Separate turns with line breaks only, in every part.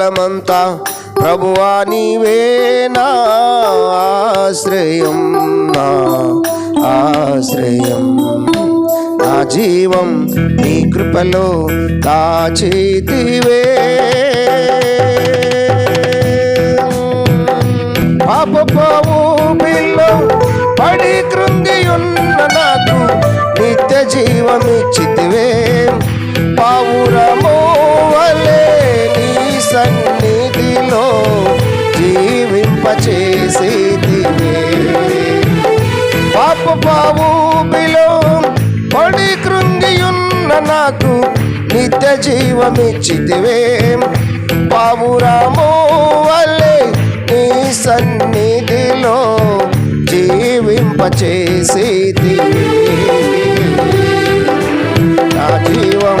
కాలమంతా ప్రభువా నీవేనా ఆశ్రయం నా ఆశ్రయం నా జీవం నీ కృపలో దాచితివే. పాపపోవు ఊబిలో పడి కృంగి ఉన్న నాకు నిత్య జీవమిచ్చితివే. పావురము వలె నీ సన్నిధిలో జీవింపచేసి పాప పావుబిలో పడి కృంగియున్న నాకు నిత్య జీవమిచ్చితివే. పావురాము వల్లే నీ సన్నిధిలో జీవింపచేసి నా జీవం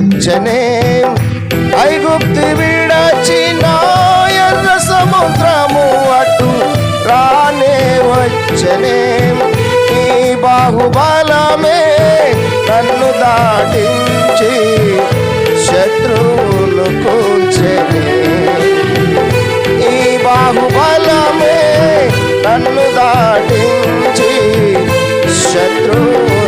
వచ్చనే ఐగుప్తి విడచిన ఎర్ర సముద్రము అటు రానే వచ్చనే. ఈ బాహుబలమే నన్ను దాటించి శత్రువులు కూల్చెనే ఈ బాహుబలమే నన్ను దాటించి శత్రువులు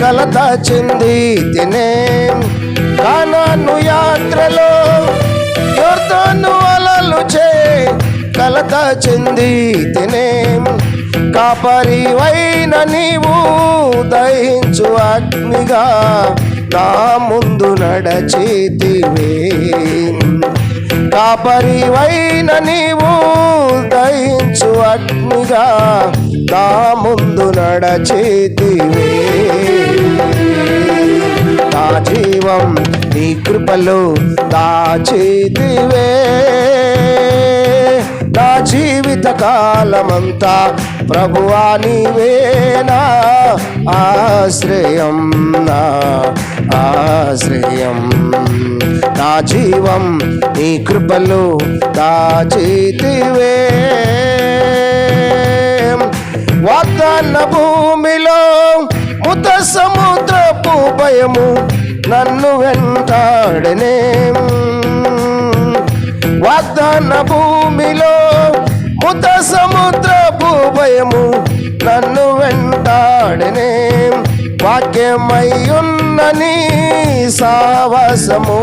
కలత చెంది తినే కానాను యాత్రలో యోధాను అలలు చే కలత చెంది తినే కాపరివైన నీవు దహించు అగ్నిగా నా ముందు నడచితివే. కాపరివైన నీవు దయించు అగ్నిగా నా ముందు నడచేతివే. దైవం నీ కృపలో దాచేతివే నా జీవిత కాలమంతా ప్రభువా నీవేనా ఆశ్రయం నా ఆశ్రయం. నా జీవం నీ కృపలో దాచితివే వాగ్దాన భూమిలో ముత సముద్రపు భయము నన్ను వెంటాడనే. వాగ్దాన భూమిలో ముత సముద్రపు భయము నన్ను వెంటాడనే. వాక్యమయ్యున్న నీ సావసము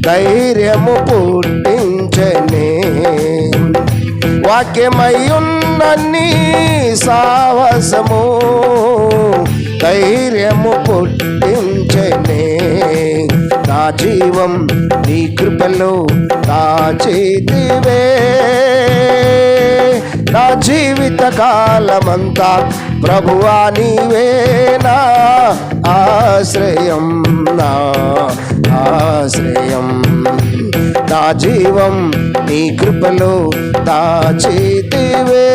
ధైర్యము పుట్టించనే. వాక్యమయ్యున్న నీ సావసము జీవం నీ కృపలో దాచేదివే. నా జీవిత కాలమంతా ప్రభువా నీవే నా ఆశ్రయం నా ఆశ్రయం. నా జీవం నీ కృపలో దాచేదివే.